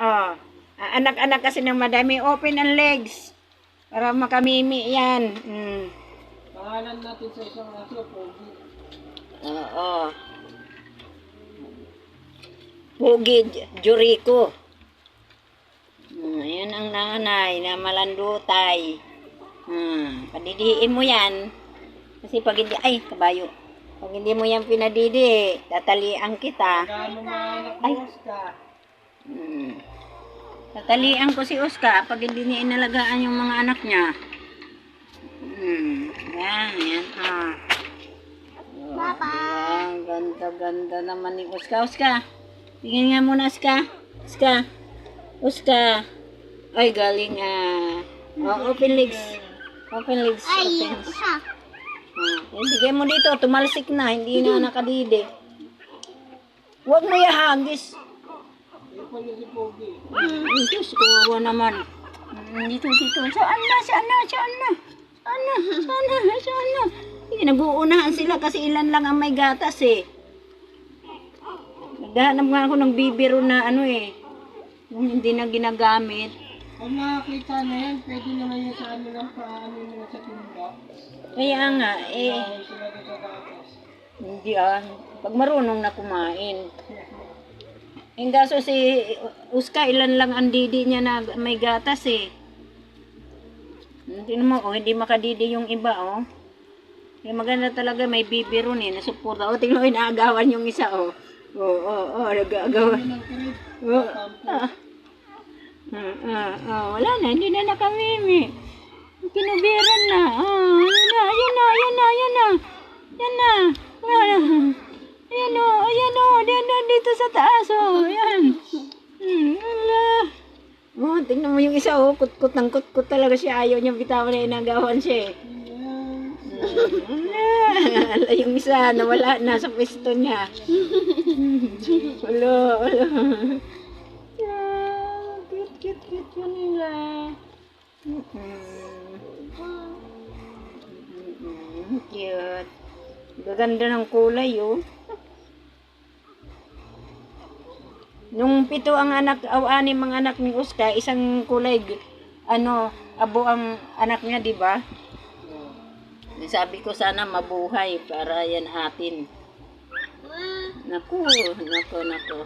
oh. Anak-anak kasi ng madami. Open ang legs. Para makamimi yan. Mm. Pangalan natin sa isang aso, Pogi. Oo. Pugi J- Juriko. Hmm, yun ang nanay na malandutay. Hmm, padidiin mo yan. Kasi pag hindi, ay, kabayo. Pag hindi mo yan pinadidi, tatalian kita. Ay. Hmm. Tatalian ko si Oscar pag hindi niya inalagaan yung mga anak niya. Hmm. Yan, yan. Ah. Papa. Yan, ganda-ganda naman ni Oscar. Oscar, tingnan nga muna, Oscar. Oscar. Oscar. Ay, galing ah. Oh, open legs. Open legs. Open. Ah, eh, bigay mo dito, tumalsik na, hindi na nakadidi. Huwag mo yahagis. Yung pala si Pogi. Mm, Diyos, kawawa naman. Mm, Dito, dito. Saan na? Saan na? Saan na? Saan na? Saan na? Saan na? Eh, nag-uunahan sila kasi ilan lang ang may gatas eh. Naghahanap nga ako ng bibiro na ano eh. Yung hindi na ginagamit. Kung makakita na yan, pwede naman yan sa ano lang paano nila sa timba. Kaya nga, eh, hindi ah. Pag marunong na kumain. Yung kaso si Uska, ilan lang ang didi niya na may gatas eh. Hindi naman, oh, hindi makadidi yung iba, oh. Kaya maganda talaga, may bibiro ni, nasupura. Oh, tingnan mo, inaagawan yung isa, oh. Oo, oh, oh, oh, nag-aagawan. Oh, ah. Ah, ah, ah, wala na, hindi na nakamimi. Kinubiran na. Ah, ayan na, ayan na, ayan na, ayan na. Ayan na. Ah, ayan dito sa taas o, ayan. Hmm, ala. Oh, tingnan mo yung isa oh, kutkut ng kutkut talaga siya. Ayaw niya bitawan na inagawan siya eh. yan. Ala, yung isa, nawala na sa pwesto niya. Wala, wala. Ah, cute, cute, cute yun nila. Cute. Gaganda ng kulay, oh. Nung pito ang anak, o anim ang anak ni Uska, isang kulay, ano, abo ang anak niya, di ba? Sabi ko sana mabuhay para yan atin. Naku, naku, naku.